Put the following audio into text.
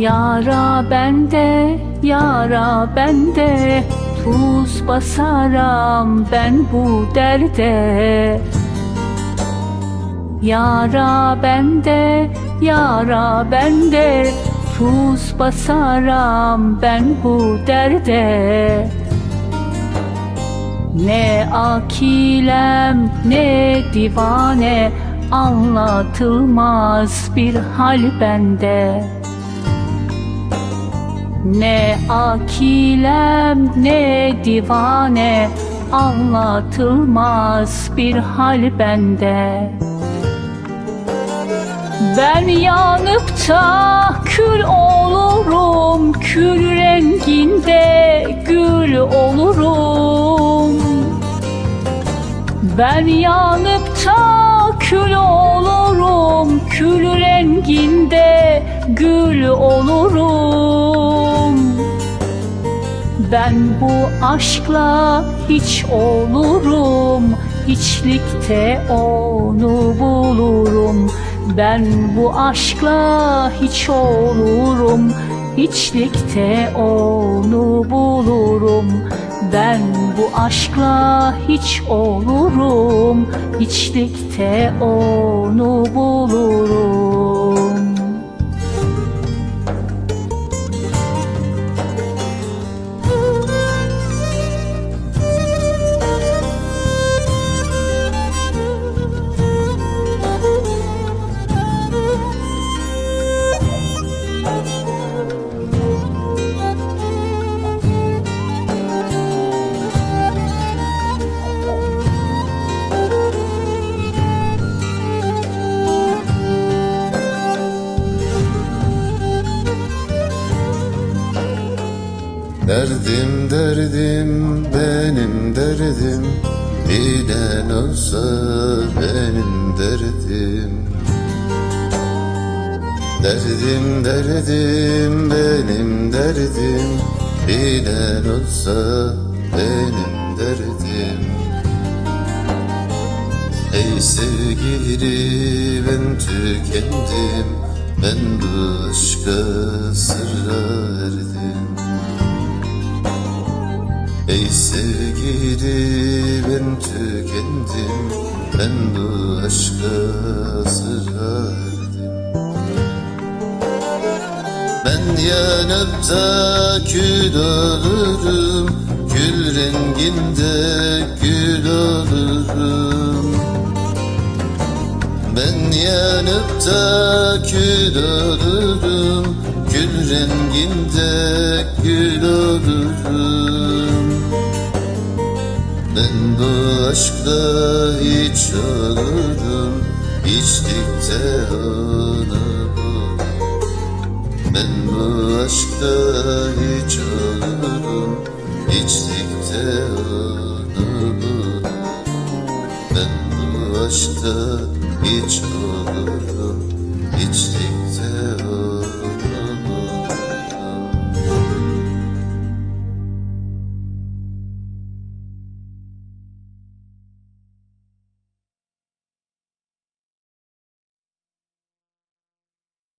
Yara bende, yara bende Tuz basaram ben bu derde. Yara bende, yara bende Tuz basaram ben bu derde. Ne akilem ne divane Anlatılmaz bir hal bende Ne akilem ne divane Anlatılmaz bir hal bende. Ben yanıp da kül olurum Kül renginde gül olurum. Ben yanıp da kül olurum ben bu aşkla hiç olurum. Hiçlikte onu bulurum. Ben bu aşkla hiç olurum. Hiçlikte onu bulurum. Ben bu aşkla hiç olurum. Hiçlikte onu bulurum Derdim derdim benim derdim. Bilen olsa benim derdim. Derdim derdim benim derdim. Bilen olsa benim derdim. Ey sevgili ben tükendim. Ben bu aşka sırra erdim tükendim Ben bu aşka erdim Ben yanıp kül olurum Gül renginde gül olurum. Ben yanıp kül olurum Gül renginde gül olurum Ben bu aşkla hiç İçtikçe onu bulurum Ben bu aşkla hiç İçtikçe onu bulurum Ben bu aşkta hiç olurum İçtikçe